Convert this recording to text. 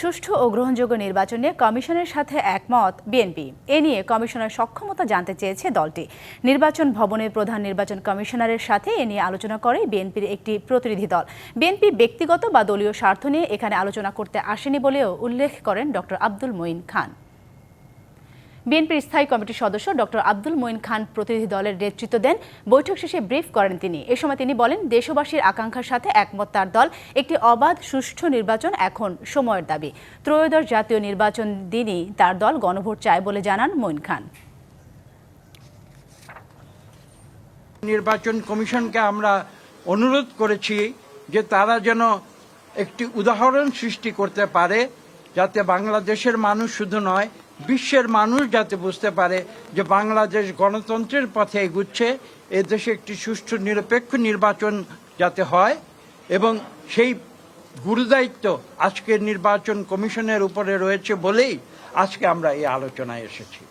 সুষ্ঠু ও গ্রহণযোগ্য নির্বাচনে কমিশনের সাথে একমত বিএনপি। এ নিয়ে কমিশনের সক্ষমতা জানতে চেয়েছে দলটি। নির্বাচন ভবনের প্রধান নির্বাচন কমিশনারের সাথে এ নিয়ে আলোচনা করে বিএনপির একটি প্রতিনিধি দল। বিএনপি ব্যক্তিগত বা দলীয় স্বার্থ নিয়ে এখানে আলোচনা করতে আসেনি বলেও উল্লেখ করেন ডক্টর আব্দুল মঈন খান। বিএনপির স্থায়ী কমিটির সদস্য ডক্টর আব্দুল মঈন খান প্রতিনিধি দলের নেতৃত্ব দেন। বৈঠক শেষে ব্রিফ করেন তিনি। এ সময় তিনি বলেন, দেশবাসীর আকাঙ্ক্ষার সাথে একমত তার দল। একটি অবাধ, সুষ্ঠু নির্বাচন এখন সময়ের দাবি। ত্রয়োদশ জাতীয় নির্বাচন দিনই তার দল গণভোট চায় বলে জানান মঈন খান। নির্বাচন কমিশনকে আমরা অনুরোধ করেছি যে তারা যেন একটি উদাহরণ সৃষ্টি করতে পারে, যাতে বাংলাদেশের মানুষ শুধু নয় বিশ্বের মানুষ যাতে বুঝতে পারে যে বাংলাদেশ গণতন্ত্রের পথে এগুচ্ছে এদেশে একটি সুষ্ঠু নিরপেক্ষ নির্বাচন যাতে হয়, এবং সেই গুরুদায়িত্ব আজকের নির্বাচন কমিশনের উপরে রয়েছে বলেই আজকে আমরা এই আলোচনায় এসেছি।